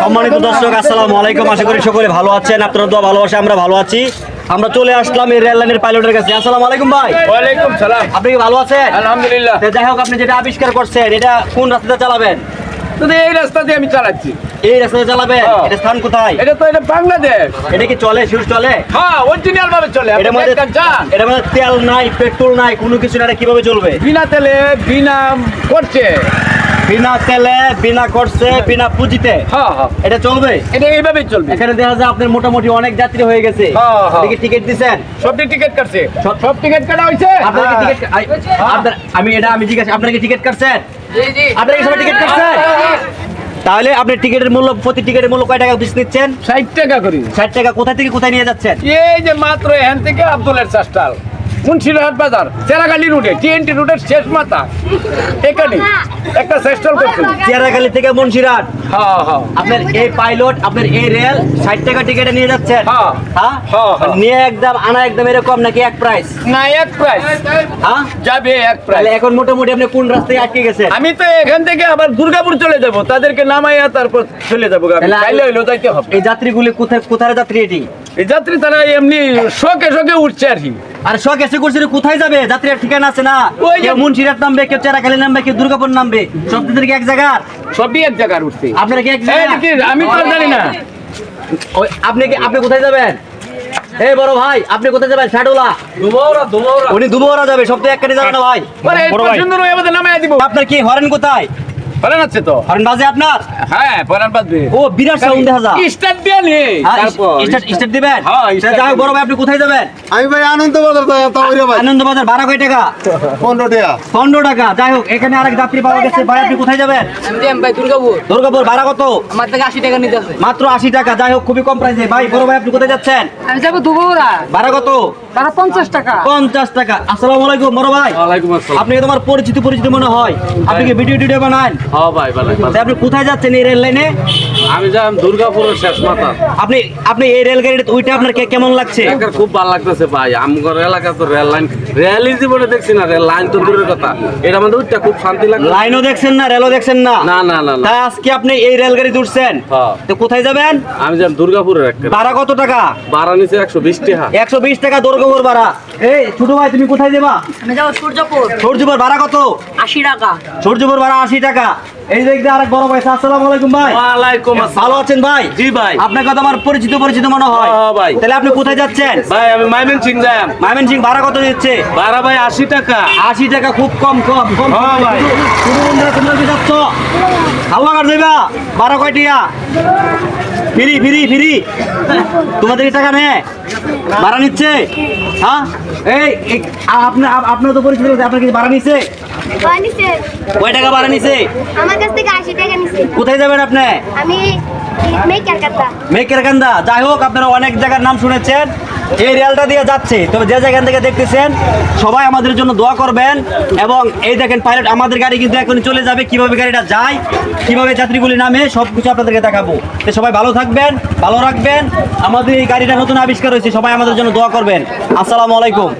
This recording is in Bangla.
সম্মানিত দর্শক আসসালামু আলাইকুম। আশা করি সকলে ভালো আছেন। আপনারা দোয়া ভালোবাসা আমরা ভালো আছি। আমরা চলে আসলাম এই রেল লাইনের পাইলটের কাছে। আসসালামু আলাইকুম ভাই। ওয়ালাইকুম সালাম। আপনি কি ভালো আছেন? আলহামদুলিল্লাহ। তো যাই হোক আপনি যেটা আবিষ্কার করছেন এটা কোন রাস্তাতে চালাবেন? এই রাস্তা দিয়ে আমি চালাচ্ছি। এই রাস্তাতে চালাবেন? হ্যাঁ। এটা স্থান কোথায়? এটা তো এটা বাংলাদেশ। এটা কি চলে? শিউর চলে? হ্যাঁ অরিজিনাল ভাবে চলে। এটা মধ্যে যান এটার মধ্যে তেল নাই পেট্রোল নাই কোনো কিছু না এটা কীভাবে চলবে? বিনা তেলে বিনা করছে। বিনা তেলে বিনা খরচে বিনা পুঁজিতে। হ্যাঁ হ্যাঁ। এটা চলবে? এটা এইভাবেই চলবে। এখানে দেখা যায় আপনার মোটামুটি অনেক যাত্রী হয়ে গেছে। হ্যাঁ, হ্যাঁ। টিকিট দিছেন সবটি টিকিট কাটছে। সব- সব টিকিট কাটা হয়েছে আপনার টিকিট আমি এটা আমি জিজ্ঞাসা আপনার কি টিকিট কাটছেন? জি জি। আপনার কি সবাই টিকিট কাটছেন? তাহলে আপনি টিকিটের মূল্য প্রতি টিকিটের মূল্য কয় টাকা পিস নিচ্ছেন? ষাট টাকা করি। ষাট টাকা কোথা থেকে কোথায় নিয়ে যাচ্ছেন? এই যে মাত্র এখান থেকে আব্দুলের চাষটাল। মুন্সিরহাট বাজার চেরাগালি রুটে টিএনটি রুটের শেষ মাথা। এখানে একটা চেষ্টাল করছিল। চেরাখালি থেকে মুন্সিরাট হ্যাঁ হ্যাঁ। আপনার এই পাইলট আপনার এই রেল ষাট টাকা টিকিটে নিয়ে যাচ্ছেন হ্যাঁ। হ্যাঁ হ্যাঁ, হ্যাঁ। নিয়ে একদম আনা একদম এরকম নাকি এক প্রাইস না এক প্রাইস হ্যাঁ? যাবে এক প্রাইস এখন মোটামুটি আপনি কোন রাস্তায় আটকে গেছেন? আমি তো এখান থেকে আবার দুর্গাপুর চলে যাব। তাদেরকে নামাইয়া তারপর চলে যাব। আমি- চাইলে যাইতে হবে। এই যাত্রীগুলি কোথায় কোথায় যাত্রী এটি? এই যাত্রী তারা এমনি শোকে শোকে উঠছে আর কি। আর শখ এসে করছে কোথায় যাবে? যাত্রীর ঠিকানা আছে না? কেউ মুন্সিরাট নামবে কেউ চেরাখালি নামবে কেউ দুর্গাপুর নামবে। সব কি এক জায়গা সবই এক জায়গার উঠছে। আপনারা কি এক জায়গা আমি তো জানি না। ওই, আপনি কি আপনি কোথায় যাবেন? এই বড় ভাই আপনি কোথায় যাবেন? শাডুলা উনি দুবহরা যাবে সব তো একখানে যাবে না ভাই। বড় সুন্দর হয়ে আমাদের দিব। আপনার কি হরেন কোথায়? পরে আছে তো? বাজে আপনার? হ্যাঁ পরান বাদবে ও বিরাট সাউন্ড দেখা যায়। স্টার্ট দিয়ে নে। হ্যাঁ, তারপর স্টার্ট স্টার্ট দিবেন? হ্যাঁ, স্টার্ট দিব। বড় ভাই আপনি কোথায় যাবেন? আমি ভাই আনন্দ বাজার তাওরে ভাই। আনন্দ বাজার ভাড়া কয় টাকা? পনেরো টাকা। পনেরো টাকা। যাই হোক এখানে আরেক যাত্রী পাওয়া গেছে। ভাই আপনি কোথায় যাবেন? আমি ভাই দুর্গাপুর। দুর্গাপুর ভাড়া কত? আমার থেকে আশি টাকা নিতে আছে। মাত্র আশি টাকা। যাই হোক খুবই কম প্রাইসে ভাই বড় ভাই আপনি কোথায় যাচ্ছেন? আমি যাব দুপুরা ভাড়া কত? তারা পঞ্চাশ টাকা। পঞ্চাশ টাকা। আসসালামু আলাইকুম বড় ভাই। ওয়ালাইকুম আসসালাম। আপনি তোমার পরিচিত পরিচিত মনে হয়? আপনি কি ভিডিও টিডিও বানান? হ্যাঁ ভাই ভালো ভালো। আপনি কোথায় যাচ্ছেন এই রেল লাইনে আমি যাম দুর্গাপুরের শেষ মাথা। আপনি আপনি এই রেলগাড়িতে ওইটা আপনার কে- কেমন লাগছে? খুব ভালো লাগতেছে ভাই। আমগর এলাকা তো রেল লাইন। রেলই জীবনে দেখছি না রেল লাইন তো দূরের কথা। এটা আমাদের খুব শান্তি লাগে লাইনও দেখছেন না রেলও দেখছেন না? না না না তাই আজকে আপনি এই রেলগাড়ি উঠছেন হ্যাঁ। তো কোথায় যাবেন? আমি যাম দুর্গাপুরের একটা ভাড়া কত টাকা? ভাড়া নিচে একশো বিশ টাকা। একশো বিশ টাকা দুর্গাপুর ভাড়া এই ছোট ভাই তুমি কোথায় যাবা? আমি যাব সূর্যপুর। সূর্যপুর ভাড়া কত? আশি টাকা। সূর্যপুর ভাড়া আশি টাকা। এই দেখতে আরেক বড় ভাই আসসালামু আলাইকুম ভাই। ওয়ালাইকুম আসসালাম। ভালো আছেন ভাই? জি ভাই। আপনাকে তো আমার পরিচিত পরিচিত মনে হয়। হ্যাঁ, হ্যাঁ, ভাই। তাহলে আপনি কোথায় যাচ্ছেন? ভাই আমি মাইমেন সিং যাম। মাইমেন সিং ভাড়া কত দিচ্ছে ভাড়া ভাই আশি টাকা। আশি টাকা খুব কম কম কম। হ্যাঁ, ভাই। শুধু বন্ধুরা তোমরা কি যাচ্ছ? ভালো লাগার দেবা বারো কয়টিয়া ফিরি ফিরি ফিরি। তোমাদের টাকা নে ভাড়া নিচ্ছে? হ্যাঁ? এই আপনার আপনার তো পরিচিত আপনার কি ভাড়া নিচ্ছে কয় টাকা ভাড়া নিচ্ছে আমার কাছ থেকে আশি টাকা নিছে। কোথায় যাবেন আপনি? আমি মেকার কথা মেকের কান্দা যাই হোক আপনারা অনেক জায়গার নাম শুনেছেন। এই রেলটা দিয়ে যাচ্ছে। তবে যে যেখান থেকে দেখতেছেন, সবাই আমাদের জন্য দোয়া করবেন এবং এই দেখেন পাইলট আমাদের গাড়ি কিন্তু এখন চলে যাবে। কীভাবে গাড়িটা যায়, কীভাবে যাত্রীগুলি নামে সব কিছু আপনাদেরকে দেখাবো। তো সবাই ভালো থাকবেন, ভালো রাখবেন। আমাদের এই গাড়িটা নতুন আবিষ্কার হয়েছে, সবাই আমাদের জন্য দোয়া করবেন। আসসালামু আলাইকুম।